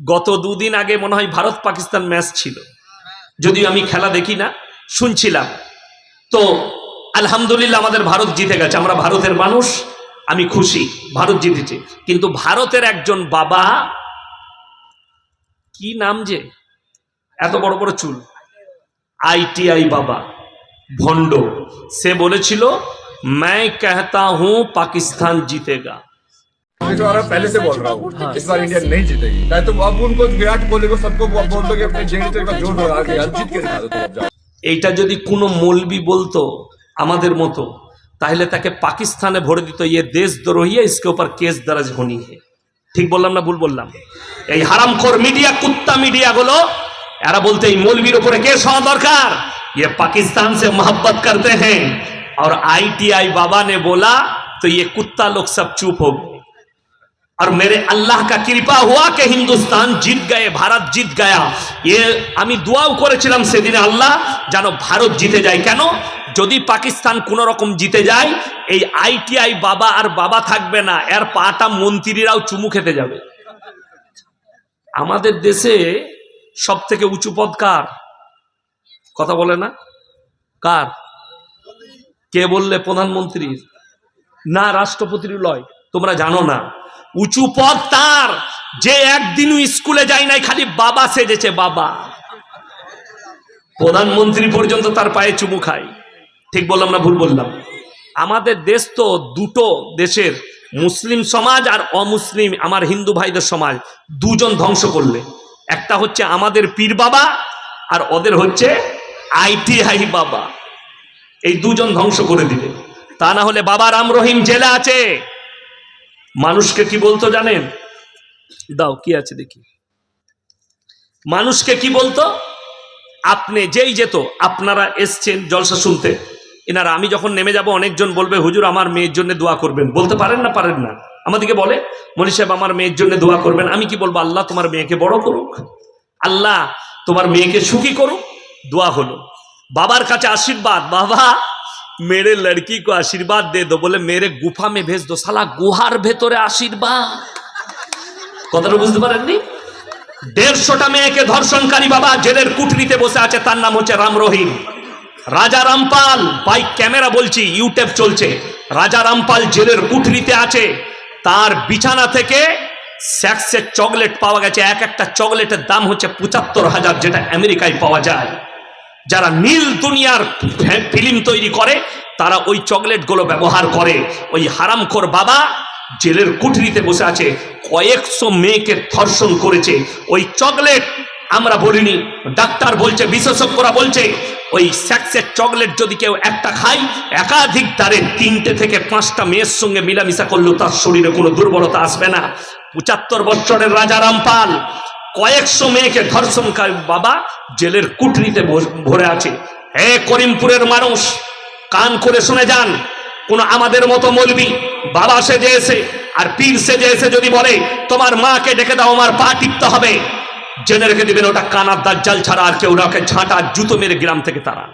গত দুদিন আগে মনে হয় ভারত পাকিস্তান ম্যাচ ছিল যদিও আমি খেলা দেখি না শুনছিলাম তো আলহামদুলিল্লাহ আমাদের ভারত জিতে গেছে আমরা ভারতের মানুষ আমি খুশি ভারত জিতেছে কিন্তু ভারতের একজন বাবা কি নাম যে এত বড় বড় চুল আইটিআই বাবা ভণ্ড সে বলেছিল मैं कहता हूं पाकिस्तान जीतेगा ये तो और पहले से बोल रहा हूँ इस बार इंडिया नहीं जीतेगी नहीं तो अब उनको विराट कोहली को सबको अब बोल दो कि अपने जेनिटर का जोर बढ़ा के यार जीत के दिखा दो तुम अब जाओ এইটা যদি কোনো মৌলবি বলতো আমাদের মতো তাহলে তাকে পাকিস্তানে ভরে দিত ইয়ে দেশদ্রোহী है इसके ऊपर केस दर्ज होनी है ঠিক বললাম না ভুল বললাম এই হারামখোর মিডিয়া কুত্তা মিডিয়া গুলো এরা বলতে এই মৌলবীর উপরে কেস হওয়া দরকার ये पाकिस्तान से मोहब्बत करते हैं और आईटीआई बाबा ने बोला तो ये कुत्ता लोग सब चुप हो गए और मेरे अल्लाह का कृपा हुआ कि हिंदुस्तान जीत गए भारत जीत गया ये আমি দোয়াও করেছিলাম সেদিনে আল্লাহ যেন ভারত জিতে যায় কেন যদি পাকিস্তান কোন রকম জিতে যায় এই আইটিআই বাবা আর বাবা থাকবে না এর পাটা মন্ত্রীরাও চুমু খেতে যাবে আমাদের দেশে সব থেকে উঁচু পদ কার কথা বলে না কার কে বললে প্রধানমন্ত্রীর না রাষ্ট্রপতির লয় তোমরা জানো না উঁচু পদ তার, যে একদিনও স্কুলে যায় নাই, খালি বাবা সেজেছে বাবা। প্রধানমন্ত্রী পর্যন্ত তার পায়ে চুমু খায়। ঠিক বললাম না, ভুল বললাম? আমাদের দেশ তো দুটো দেশের, মুসলিম সমাজ আর অমুসলিম, আমার হিন্দু ভাইদের সমাজ, দুজন ধ্বংস করলে। একটা হচ্ছে আমাদের পীর বাবা, আর ওদের হচ্ছে আইটিআই বাবা। এই দুজন ধ্বংস করে দিলে। তা না হলে বাবা রাম রহিম জেলে আছে। মানুষকে কি বলতো জানেন? দাও কি আছে দেখি। মানুষকে কি বলতো? আপনি যেই যেত আপনারা এসছেন জলসা শুনতে। এনারা আমি যখন নেমে যাব অনেকজন বলবে হুজুর আমার মেয়ের জন্য দোয়া করবেন। বলতে পারেন না পারেন না? আমাদেরকে বলে মনি সাহেব আমার মেয়ের জন্য দোয়া করবেন। আমি কি বলব আল্লাহ তোমার মেয়েকে বড় করুক। আল্লাহ তোমার মেয়েকে সুখী করুক। দোয়া হলো। বাবার কাছে আশীর্বাদ বাবা। মেরে লড়কি কো আশীর্বাদ দে দো বলে মেরে গুফা মে ভেজ দো সালা গুহার ভেতরে আশীর্বাদ কথাটা বুঝতে পারেননি? দেড়শোটা মেয়েকে ধর্ষণকারী বাবা জেলের কুঠরিতে বসে আছে, তার নাম হচ্ছে রাম রহিম। রাজা রামপাল বাইক ক্যামেরা বলছি, ইউটিউব চলছে। রাজা রামপাল জেলের কুঠরিতে আছে, তার বিছানা থেকে স্যাক্সের চকলেট পাওয়া গেছে, এক একটা চকলেটের দাম হচ্ছে পঁচাত্তর হাজার, যেটা আমেরিকায় পাওয়া যায়। যারা নীল দুনিয়ার ফিল্ম তৈরি করে, তারা ওই চকলেটগুলো ব্যবহার করে। ওই হারামখোর বাবা জেলের কুঠরিতে বসে আছে, কয়েকশো মেয়েকে ধর্ষণ করেছে। ওই চকলেট আমরা বলিনি, ডাক্তার বলছে, বিশেষজ্ঞরা বলছে, ওই স্যাক্সের চকলেট যদি কেউ একটা খায়, একাধিক তারে তিনটে থেকে পাঁচটা মেয়ের সঙ্গে মিলামিশা করলেও তার শরীরে কোনো দুর্বলতা আসবে না। পঁচাত্তর বছরের রাজা রামপাল কয়েকশো মেয়েকে ধর্ষণকারী বাবা, জেলের কুটরিতে ভরে আছে। হে করিমপুরের মানুষ, কান করে শুনে যান, কোন আমাদের মতো মলবি। বাবা সেজে এসে, আর পীর সেজে এসে যদি বলে, তোমার মাকে ডেকে দাও, আমার পা টিপতে হবে। জেনে রেখে দিবেন ওটা কানার দাজ্জাল ছাড়া আর কেউ ওটাকে ঝাঁটা জুতো মেরে গ্রাম থেকে তারা